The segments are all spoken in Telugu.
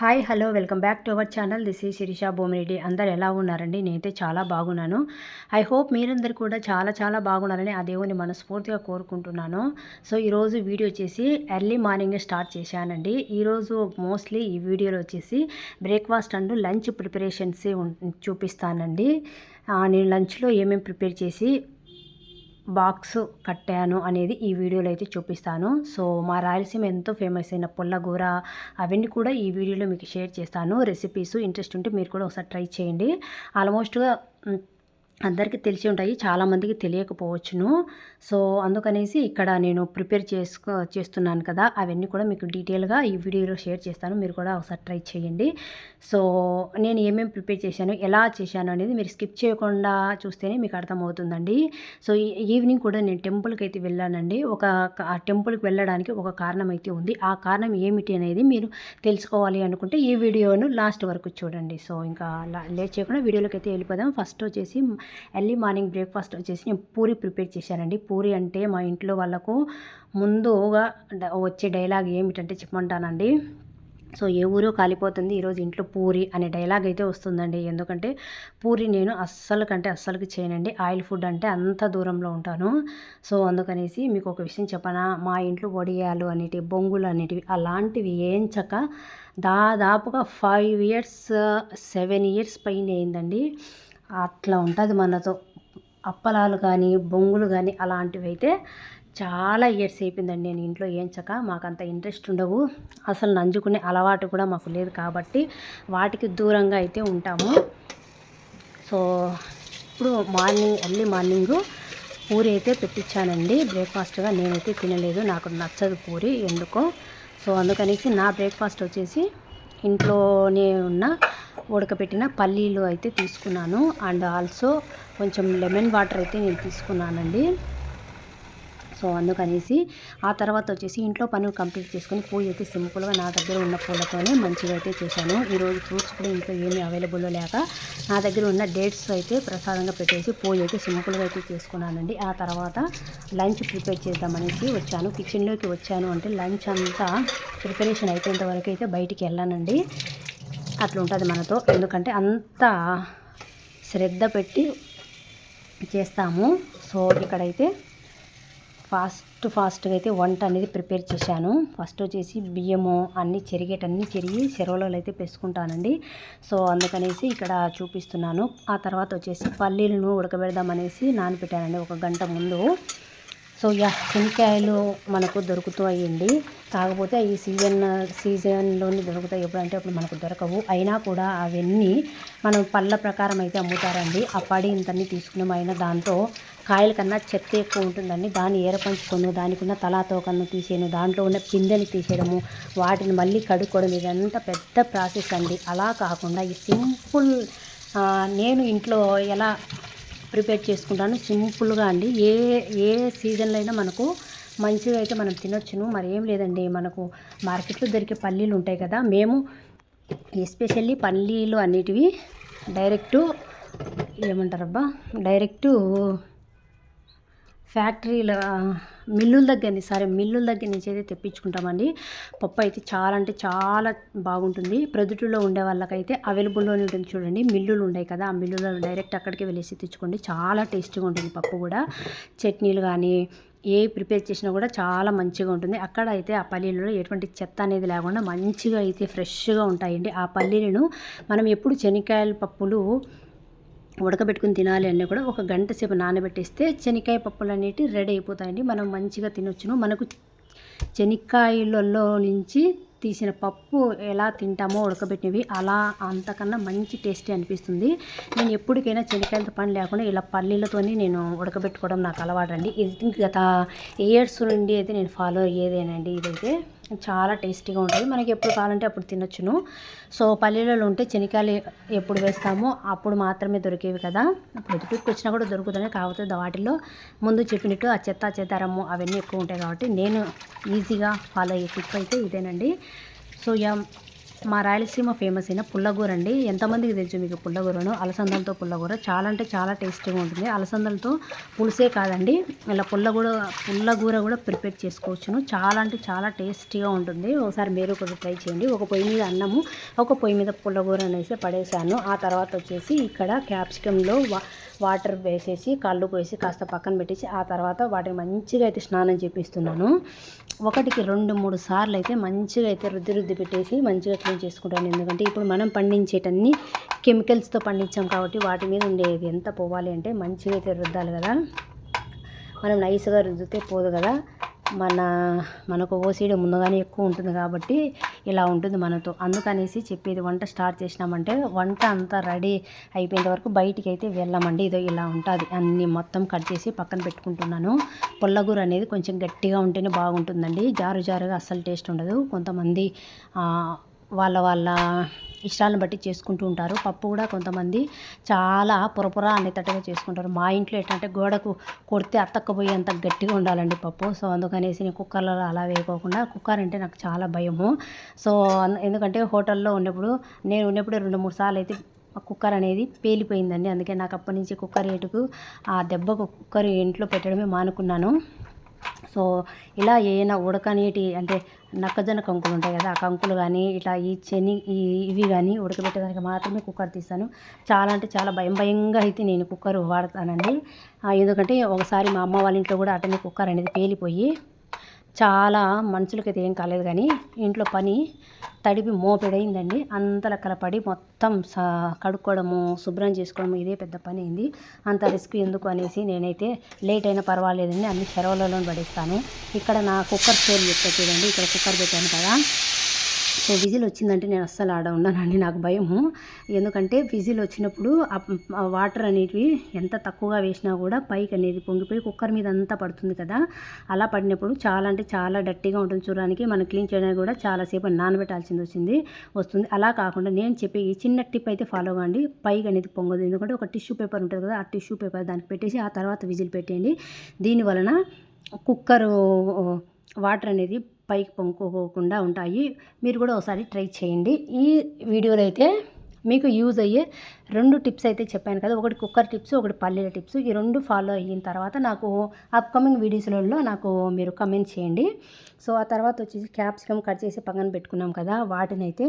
Hi hello welcome back to our channel this ఈ శిరీష బోమిరెడ్డి అందరు ఎలా ఉన్నారండి? నేనైతే చాలా బాగున్నాను. ఐ హోప్ మీరందరు కూడా చాలా చాలా బాగున్నారని ఆ దేవుని మనస్ఫూర్తిగా కోరుకుంటున్నాను. సో ఈరోజు వీడియో వచ్చేసి ఎర్లీ మార్నింగ్ స్టార్ట్ చేశానండి. ఈరోజు మోస్ట్లీ ఈ వీడియోలో వచ్చేసి బ్రేక్ఫాస్ట్ అండ్ లంచ్ ప్రిపరేషన్స్ చూపిస్తానండి. నేను లంచ్లో ఏమేమి ప్రిపేర్ చేసి బాక్స్ కట్టాను అనేది ఈ వీడియోలో అయితే చూపిస్తాను. సో మా రాయలసీమ ఎంతో ఫేమస్ అయిన పుల్లగూర అవన్నీ కూడా ఈ వీడియోలో మీకు షేర్ చేస్తాను. రెసిపీస్ ఇంట్రెస్ట్ ఉంటే మీరు కూడా ఒకసారి ట్రై చేయండి. ఆల్మోస్ట్గా అందరికీ తెలిసి ఉంటాయి చాలామందికి తెలియకపోవచ్చును. సో అందుకనేసి ఇక్కడ నేను ప్రిపేర్ చేసుకో చేస్తున్నాను కదా అవన్నీ కూడా మీకు డీటెయిల్గా ఈ వీడియోలో షేర్ చేస్తాను. మీరు కూడా ఒకసారి ట్రై చేయండి. సో నేను ఏమేమి ప్రిపేర్ చేశాను ఎలా చేశాను అనేది మీరు స్కిప్ చేయకుండా చూస్తేనే మీకు అర్థమవుతుందండి. సో ఈ ఈవినింగ్ కూడా నేను టెంపుల్కి అయితే వెళ్ళానండి. ఒక ఆ టెంపుల్కి వెళ్ళడానికి ఒక కారణం అయితే ఉంది. ఆ కారణం ఏమిటి అనేది మీరు తెలుసుకోవాలి అనుకుంటే ఈ వీడియోను లాస్ట్ వరకు చూడండి. సో ఇంకా లేట్ చేయకుండా వీడియోలోకి అయితే వెళ్ళిపోదాం. ఫస్ట్ వచ్చేసి ఎర్లీ మార్నింగ్ బ్రేక్ఫాస్ట్ వచ్చేసి నేను పూరి ప్రిపేర్ చేశానండి. పూరి అంటే మా ఇంట్లో వాళ్ళకు ముందుగా వచ్చే డైలాగ్ ఏమిటంటే చెప్పమంటానండి. సో ఏ ఊరో కాలిపోతుంది ఈరోజు ఇంట్లో పూరి అనే డైలాగ్ అయితే వస్తుందండి. ఎందుకంటే పూరి నేను అస్సలు కంటే అస్సలకి చేయనండి. ఆయిల్ ఫుడ్ అంటే అంత దూరంలో ఉంటాను. సో అందుకనేసి మీకు ఒక విషయం చెప్పనా? మా ఇంట్లో వడియాలు అనేటివి బొంగులు అనేటివి అలాంటివి ఏంచక దాదాపుగా ఫైవ్ ఇయర్స్ సెవెన్ ఇయర్స్ పైన అయిందండి. అట్లా ఉంటుంది మనతో. అప్పలాలు కానీ బొంగులు కానీ అలాంటివి అయితే చాలా ఇయర్స్ అయిపోయిందండి నేను ఇంట్లో ఏంచక మాకు అంత ఇంట్రెస్ట్ ఉండవు. అసలు నంజుకునే అలవాటు కూడా మాకు లేదు కాబట్టి వాటికి దూరంగా అయితే ఉంటాము. సో ఇప్పుడు మార్నింగ్ ఎర్లీ మార్నింగ్ పూరి అయితే పెట్టించానండి బ్రేక్ఫాస్ట్గా నేనైతే తినలేదు. నాకు నచ్చదు పూరి ఎందుకో. సో అందుకనేసి నా బ్రేక్ఫాస్ట్ వచ్చేసి ఇంట్లోనే ఉన్న ఉడకబెట్టిన పల్లీలు అయితే తీసుకున్నాను. అండ్ ఆల్సో కొంచెం లెమన్ వాటర్ అయితే నేను తీసుకున్నానండి. సో అందుకనేసి ఆ తర్వాత వచ్చేసి ఇంట్లో పనులు కంప్లీట్ చేసుకొని పూజ అయితే సింపుల్గా నా దగ్గర ఉన్న పూలతోనే మంచిగా అయితే చేశాను. ఈరోజు ఫ్రూట్స్ కూడా ఇంట్లో ఏమీ అవైలబుల్లో లేక నా దగ్గర ఉన్న డేట్స్ అయితే ప్రసాదంగా పెట్టేసి పూజ అయితే సింపుల్గా అయితే చేసుకున్నానండి. ఆ తర్వాత లంచ్ ప్రిపేర్ చేద్దామనేసి వచ్చాను. కిచెన్లోకి వచ్చాను అంటే లంచ్ అంతా ప్రిపరేషన్ అయిపోయేంత వరకు అయితే బయటికి వెళ్ళానండి. అట్లా ఉంటుంది మనతో. ఎందుకంటే అంత శ్రద్ధ పెట్టి చేస్తాము. సో ఇక్కడైతే ఫాస్ట్ ఫాస్ట్గా అయితే వంట అనేది ప్రిపేర్ చేశాను. ఫస్ట్ వచ్చేసి బియ్యము అన్నీ చెరిగేటన్నీ చెరిగి చెరువులలో అయితే పెసుకుంటానండి. సో అందుకనేసి ఇక్కడ చూపిస్తున్నాను. ఆ తర్వాత వచ్చేసి పల్లీలను ఉడకబెడదామనేసి నానపెట్టానండి ఒక గంట ముందు. సో యా శనక్కాయలు మనకు దొరుకుతూ అండి కాకపోతే ఈ సీజన్ సీజన్లోనే దొరుకుతాయి ఎప్పుడంటే అప్పుడు మనకు దొరకవు. అయినా కూడా అవన్నీ మనం పళ్ళ ప్రకారం అయితే అమ్ముతారండి. ఆ పడి ఇంతన్ని తీసుకున్నాం దాంతో కాయల కన్నా చెత్త ఎక్కువ ఉంటుందండి. దాన్ని ఏరపంచుకొని దానికి ఉన్న తలాతో కన్ను తీసేయను దాంట్లో ఉన్న పిందెని తీసేయడము వాటిని మళ్ళీ కడుక్కోవడం ఇదంతా పెద్ద ప్రాసెస్ అండి. అలా కాకుండా ఈ సింపుల్ నేను ఇంట్లో ఎలా ప్రిపేర్ చేసుకుంటాను. సింపుల్గా అండి. ఏ ఏ సీజన్లో అయినా మనకు మంచిగా అయితే మనం తినొచ్చును. మరి ఏం లేదండి. మనకు మార్కెట్లో దొరికే పల్లీలు ఉంటాయి కదా. మేము ఎస్పెషల్లీ పల్లీలు అన్నిటివి డైరెక్టు ఏమంటారబ్బా? డైరెక్టు ఫ్యాక్టరీల మిల్లుల దగ్గర నుంచి సరే మిల్లుల దగ్గర నుంచి అయితే తెప్పించుకుంటామండి. పప్పు అయితే చాలా అంటే చాలా బాగుంటుంది. ప్రొద్దుటూరులో ఉండే వాళ్ళకైతే అవైలబుల్లోనే ఉంటుంది చూడండి. మిల్లులు ఉన్నాయి కదా ఆ మిల్లులో డైరెక్ట్ అక్కడికి వెళ్ళేసి తెచ్చుకోండి. చాలా టేస్టీగా ఉంటుంది పప్పు కూడా. చట్నీలు కానీ ఏ ప్రిపేర్ చేసినా కూడా చాలా మంచిగా ఉంటుంది. అక్కడ అయితే ఆ పల్లీలలో ఎటువంటి చెత్త అనేది లేకుండా మంచిగా అయితే ఫ్రెష్గా ఉంటాయండి. ఆ పల్లీలను మనం ఎప్పుడు శనక్కాయల పప్పులు ఉడకబెట్టుకుని తినాలి అన్నీ కూడా ఒక గంట సేపు నానబెట్టేస్తే శనక్కాయ పప్పులు అనేవి రెడీ అయిపోతాయండి. మనం మంచిగా తినొచ్చును. మనకు శనక్కాయలలో నుంచి తీసిన పప్పు ఎలా తింటామో ఉడకబెట్టినవి అలా అంతకన్నా మంచి టేస్టీ అనిపిస్తుంది. నేను ఎప్పటికైనా చెనికాయలతో పని లేకుండా ఇలా పల్లీలతోనే నేను ఉడకబెట్టుకోవడం నాకు అలవాటు అండి ఇది గత ఇయర్స్ నుండి అయితే నేను ఫాలో అయ్యేదేనండి ఇదైతే. చాలా టేస్టీగా ఉంటుంది. మనకి ఎప్పుడు కావాలంటే అప్పుడు తినొచ్చును. సో పల్లీలలో ఉంటే శనక్కాయలు ఎప్పుడు వేస్తామో అప్పుడు మాత్రమే దొరికేవి కదా. ప్రొద్దుటూరుకి వచ్చినా కూడా దొరుకుతుంది కాకపోతే వాటిలో ముందు చెప్పినట్టు ఆ చెత్త చెదారము అవన్నీ ఎక్కువ ఉంటాయి కాబట్టి నేను ఈజీగా ఫాలో అయ్యే టిప్ అయితే ఇదేనండి. సో యా మా రాయలసీమ ఫేమస్ అయిన పుల్లగూర అండి. ఎంతమందికి తెలుసు మీకు పుల్లగూరను? అలసందలతో పుల్లగూర. చాలా అంటే చాలా టేస్టీగా ఉంటుంది. అలసందలతో పులుసే కాదండి. ఇలా పుల్లగూర పుల్లగూర కూడా ప్రిపేర్ చేసుకోవచ్చును. చాలా అంటే చాలా టేస్టీగా ఉంటుంది. ఒకసారి మీరు కూడా ట్రై చేయండి. ఒక పొయ్యి మీద అన్నము ఒక పొయ్యి మీద పుల్లగూర అనేసి పడేసాను. ఆ తర్వాత వచ్చేసి ఇక్కడ క్యాప్సికంలో వాటర్ వేసేసి కళ్ళు పోసి కాస్త పక్కన పెట్టేసి ఆ తర్వాత వాటిని మంచిగా అయితే స్నానం చేపిస్తున్నాను. ఒకటికి రెండు మూడు సార్లు అయితే మంచిగా అయితే రుద్ది రుద్ది పెట్టేసి మంచిగా క్లీన్ చేసుకుంటాను. ఎందుకంటే ఇప్పుడు మనం పండించేటన్ని కెమికల్స్తో పండించాం కాబట్టి వాటి మీద ఉండేది ఎంత పోవాలి అంటే మంచిగా అయితే రుద్దాలి కదా. మనం నైస్గా రుద్దితే పోదు కదా. మన మనకు ఓసీడీ ముందుగానే ఎక్కువ ఉంటుంది కాబట్టి ఇలా ఉంటుంది మనతో. అందుకనేసి చెప్పేది వంట స్టార్ట్ చేసినామంటే వంట అంతా రెడీ అయిపోయేంత వరకు బయటికి అయితే వెళ్ళామండి. ఇదో ఇలా ఉంటుంది. అన్ని మొత్తం కట్ చేసి పక్కన పెట్టుకుంటున్నాను. పుల్లగూర అనేది కొంచెం గట్టిగా ఉంటేనే బాగుంటుందండి. జారు జారుగా అస్సలు టేస్ట్ ఉండదు. కొంతమంది వాళ్ళ వాళ్ళ ఇష్టాలను బట్టి చేసుకుంటూ ఉంటారు. పప్పు కూడా కొంతమంది చాలా పొరపొర అనేటట్టుగా చేసుకుంటారు. మా ఇంట్లో ఏంటంటే గోడకు కొడితే అత్తక్కపోయి అంత గట్టిగా ఉండాలండి పప్పు. సో అందుకనేసి నేను కుక్కర్లో అలా వేయకోకుండా కుక్కర్ అంటే నాకు చాలా భయము. సో ఎందుకంటే హోటల్లో ఉన్నప్పుడు నేను ఉన్నప్పుడు రెండు మూడు సార్లు అయితే కుక్కర్ అనేది పేలిపోయిందండి. అందుకే నాకు అప్పటి నుంచి కుక్కర్ ఏటుకు ఆ దెబ్బకు కుక్కర్ ఇంట్లో పెట్టడమే మానుకున్నాను. సో ఇలా ఏమైనా ఉడకనీటి అంటే నక్కజొన్న కంకులు ఉంటాయి కదా ఆ కంకులు కానీ ఇట్లా ఈ చెని ఈ ఇవి కానీ ఉడకబెట్టడానికి మాత్రమే కుక్కర్ తీస్తాను. చాలా అంటే చాలా భయం భయంగా అయితే నేను కుక్కర్ వాడతానండి. ఎందుకంటే ఒకసారి మా అమ్మ వాళ్ళ ఇంట్లో కూడా అటనే కుక్కర్ అనేది పేలిపోయి చాలా మనుషులకైతే ఏం కాలేదు కానీ ఇంట్లో పని తడిపి మోపెడైందండి. అంతలా కలపడి మొత్తం సా కడుక్కోవడము శుభ్రం చేసుకోవడము ఇదే పెద్ద పని అయింది. అంత రిస్క్ ఎందుకు అనేసి నేనైతే లేట్ అయినా పర్వాలేదండి. అన్ని చెరవలలో పడేస్తాను. ఇక్కడ నా కుక్కర్ స్టోర్ చెప్తా చూడండి. ఇక్కడ కుక్కర్ పెట్టాను కదా. విజిల్ వచ్చిందంటే నేను అస్సలు ఆడ ఉన్నానండి నాకు భయము. ఎందుకంటే విజిల్ వచ్చినప్పుడు వాటర్ అనేటివి ఎంత తక్కువగా వేసినా కూడా పైకి అనేది పొంగిపోయి కుక్కర్ మీద అంతా పడుతుంది కదా. అలా పడినప్పుడు చాలా అంటే చాలా డట్టిగా ఉంటుంది చూడడానికి. మనం క్లీన్ చేయడానికి కూడా చాలాసేపు నానబెట్టాల్సింది వచ్చింది వస్తుంది. అలా కాకుండా నేను చెప్పే ఈ చిన్న టిప్ అయితే ఫాలో కాండి. పైకి అనేది పొంగదు ఎందుకంటే ఒక టిష్యూ పేపర్ ఉంటుంది కదా ఆ టిష్యూ పేపర్ దానికి పెట్టేసి ఆ తర్వాత విజిల్ పెట్టేయండి. దీని వలన కుక్కరు వాటర్ అనేది పైకి పొంగుకోకుండా ఉంటాయి. మీరు కూడా ఒకసారి ట్రై చేయండి. ఈ వీడియోలో అయితే మీకు యూజ్ అయ్యే రెండు టిప్స్ అయితే చెప్పాను కదా. ఒకటి కుక్కర్ టిప్స్ ఒకటి పల్లీల టిప్స్. ఈ రెండు ఫాలో అయిన తర్వాత నాకు అప్కమింగ్ వీడియోస్లలో నాకు మీరు కమెంట్ చేయండి. సో ఆ తర్వాత వచ్చేసి క్యాప్సికమ్ కట్ చేసి పక్కన పెట్టుకున్నాం కదా. వాటిని అయితే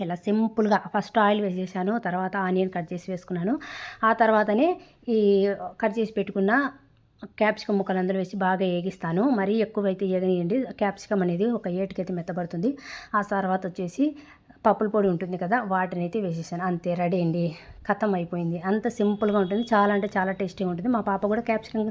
ఇలా సింపుల్గా ఫస్ట్ ఆయిల్ వేసేసాను తర్వాత ఆనియన్ కట్ చేసి వేసుకున్నాను. ఆ తర్వాతనే ఈ కట్ చేసి పెట్టుకున్న క్యాప్సికమ్ ముక్కలు అందులో వేసి బాగా ఏగిస్తాను. మరీ ఎక్కువైతే ఏగనియండి. క్యాప్సికమ్ అనేది ఒక ఏటుకైతే మెత్తబడుతుంది. ఆ తర్వాత వచ్చేసి పప్పుల పొడి ఉంటుంది కదా వాటిని అయితే వేసేసాను. అంతే రెడీ అండి. ఖతం అయిపోయింది. అంత సింపుల్గా ఉంటుంది. చాలా అంటే చాలా టేస్టీగా ఉంటుంది. మా పాప కూడా క్యాప్సికమ్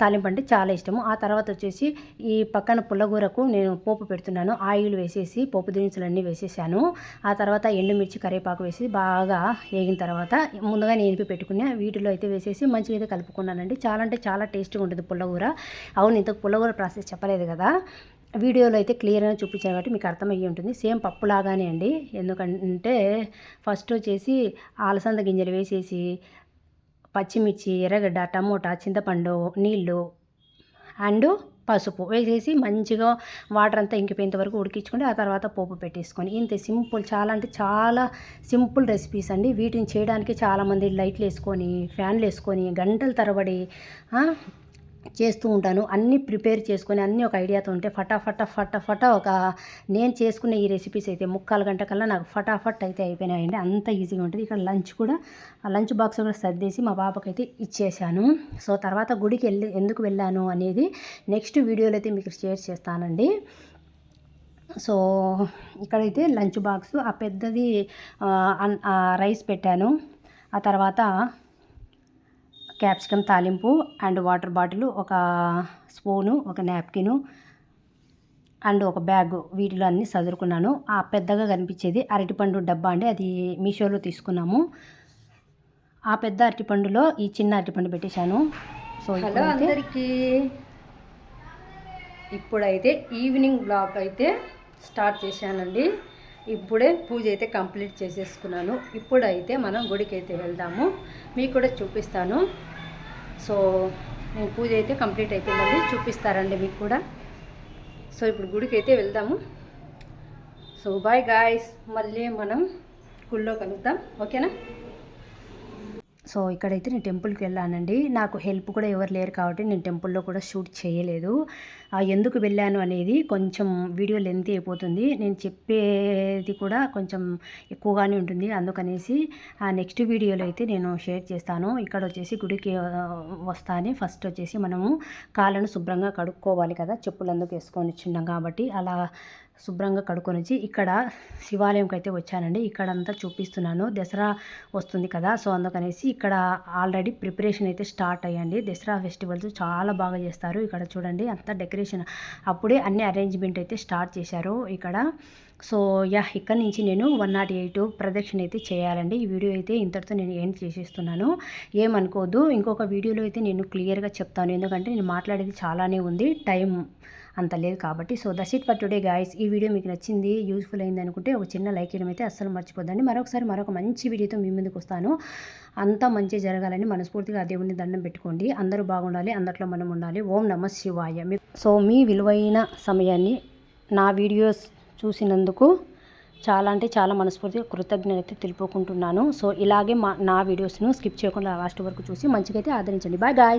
తాలింపు అంటే చాలా ఇష్టము. ఆ తర్వాత వచ్చేసి ఈ పక్కన పుల్లగూరకు నేను పోపు పెడుతున్నాను. ఆయిల్ వేసేసి పోపు దినుసులన్నీ వేసేసాను. ఆ తర్వాత ఎండుమిర్చి కరివేపాకు వేసి బాగా వేగిన తర్వాత ముందుగా నేను పెట్టుకునే వీటిలో అయితే వేసేసి మంచిగా అయితే కలుపుకున్నానండి. చాలా అంటే చాలా టేస్టీగా ఉంటుంది పుల్లగూర. అవును ఇంతకు పుల్లగూర ప్రాసెస్ చెప్పలేదు కదా. వీడియోలో అయితే క్లియర్గా చూపించారు కాబట్టి మీకు అర్థమయ్యి ఉంటుంది. సేమ్ పప్పులాగానే అండి. ఎందుకంటే ఫస్ట్ వచ్చేసి అలసంద గింజలు వేసేసి పచ్చిమిర్చి ఎర్రగడ్డ టమోటా చింతపండు నీళ్ళు అండ్ పసుపు వేసేసి మంచిగా వాటర్ అంతా ఇంకిపోయేంత వరకు ఉడికించుకొని ఆ తర్వాత పోపు పెట్టేసుకొని ఇంత సింపుల్ చాలా అంటే చాలా సింపుల్ రెసిపీస్ అండి. వీటిని చేయడానికి చాలామంది లైట్లు వేసుకొని ఫ్యాన్లు వేసుకొని గంటల తరబడి చేస్తూ ఉంటాను. అన్నీ ప్రిపేర్ చేసుకొని అన్నీ ఒక ఐడియాతో ఉంటే ఫటాఫట ఫటాఫట ఒక నేను చేసుకునే ఈ రెసిపీస్ అయితే ముక్కాలు గంట కల్లా నాకు ఫటాఫట్ అయితే అయిపోయినాయండి. అంత ఈజీగా ఉంటుంది. ఇక్కడ లంచ్ కూడా ఆ లంచ్ బాక్స్ కూడా సర్దేసి మా పాపకైతే ఇచ్చేసాను సో తర్వాత గుడికి వెళ్ళి ఎందుకు వెళ్ళాను అనేది నెక్స్ట్ వీడియోలో అయితే మీకు షేర్ చేస్తానండి. సో ఇక్కడైతే లంచ్ బాక్స్ ఆ పెద్దది రైస్ పెట్టాను. ఆ తర్వాత క్యాప్సికమ్ తాలింపు అండ్ వాటర్ బాటిల్ ఒక స్పూను ఒక నాప్కిను అండ్ ఒక బ్యాగ్ వీటిలో అన్నీ చదువుకున్నాను ఆ పెద్దగా కనిపించేది అరటిపండు డబ్బా అండి. అది మీషోలో తీసుకున్నాము. ఆ పెద్ద అరటిపండులో ఈ చిన్న అరటిపండు పెట్టేశాను. సో హలో ఇప్పుడైతే అందరికీ. ఇప్పుడైతే ఈవినింగ్ బ్లాగ్ అయితే స్టార్ట్ చేశానండి. ఇప్పుడే పూజ అయితే కంప్లీట్ చేసేసుకున్నాను. ఇప్పుడైతే మనం గుడికి అయితే వెళ్దాము. మీకు కూడా చూపిస్తాను. సో నేను పూజ అయితే కంప్లీట్ అయిపోయిందండి. చూపిస్తారండి మీకు కూడా. సో ఇప్పుడు గుడికి అయితే వెళ్దాము. సో బాయ్ గాయస్ మళ్ళీ మనం గుళ్ళో కలుద్దాం. ఓకేనా? సో ఇక్కడైతే నేను టెంపుల్కి వెళ్ళానండి. నాకు హెల్ప్ కూడా ఎవరు లేరు కాబట్టి నేను టెంపుల్లో కూడా షూట్ చేయలేదు. ఎందుకు వెళ్ళాను అనేది కొంచెం వీడియో లెంత్ అయిపోతుంది. నేను చెప్పేది కూడా కొంచెం ఎక్కువగానే ఉంటుంది. అందుకనేసి ఆ నెక్స్ట్ వీడియోలో అయితే నేను షేర్ చేస్తాను. ఇక్కడ వచ్చేసి గుడికి వస్తానే ఫస్ట్ వచ్చేసి మనము కాళ్ళను శుభ్రంగా కడుక్కోవాలి కదా. చెప్పులు అందుకు వేసుకొని వచ్చిన్నాం కాబట్టి అలా శుభ్రంగా కడుక్కొని వచ్చి ఇక్కడ శివాలయంకి అయితే వచ్చానండి. ఇక్కడ అంతా చూపిస్తున్నాను. దసరా వస్తుంది కదా సో అందుకనేసి ఇక్కడ ఆల్రెడీ ప్రిపరేషన్ అయితే స్టార్ట్ అయ్యండి. దసరా ఫెస్టివల్స్ చాలా బాగా చేస్తారు. ఇక్కడ చూడండి అంతా డెకరేషన్ అప్పుడే అన్ని అరేంజ్మెంట్ అయితే స్టార్ట్ చేశారు ఇక్కడ. సో యా ఇక్కడ నుంచి నేను వన్ నాట్ ఎయిట్ ప్రదక్షిణ అయితే చేయాలండి. ఈ వీడియో అయితే ఇంతటితో నేను ఎండ్ చేసేస్తున్నాను. ఏమనుకోవద్దు. ఇంకొక వీడియోలో అయితే నేను క్లియర్గా చెప్తాను. ఎందుకంటే నేను మాట్లాడేది చాలానే ఉంది. టైం అంత లేదు కాబట్టి. So that's it for today guys. ఈ వీడియో మీకు నచ్చింది యూస్ఫుల్ అయింది అనుకుంటే ఒక చిన్న లైక్ ఇవ్వడం అయితే అస్సలు మర్చిపోద్దండి. మరొకసారి మరొక మంచి వీడియోతో మీ ముందుకు వస్తాను. అంతా మంచి జరగాలని మనస్ఫూర్తిగా దేవుడిని దేవుని దండం పెట్టుకోండి. అందరూ బాగుండాలి అందరిలో మనం ఉండాలి. ఓం నమ శివాయ. మీ- సో మీ విలువైన సమయాన్ని నా వీడియోస్ చూసినందుకు చాలా అంటే చాలా మనస్ఫూర్తిగా కృతజ్ఞత తెలుపుకుంటున్నాను. సో ఇలాగే మా నా వీడియోస్ను స్కిప్ చేయకుండా లాస్ట్ వరకు చూసి మంచిగా అయితే ఆదరించండి. Bye guys.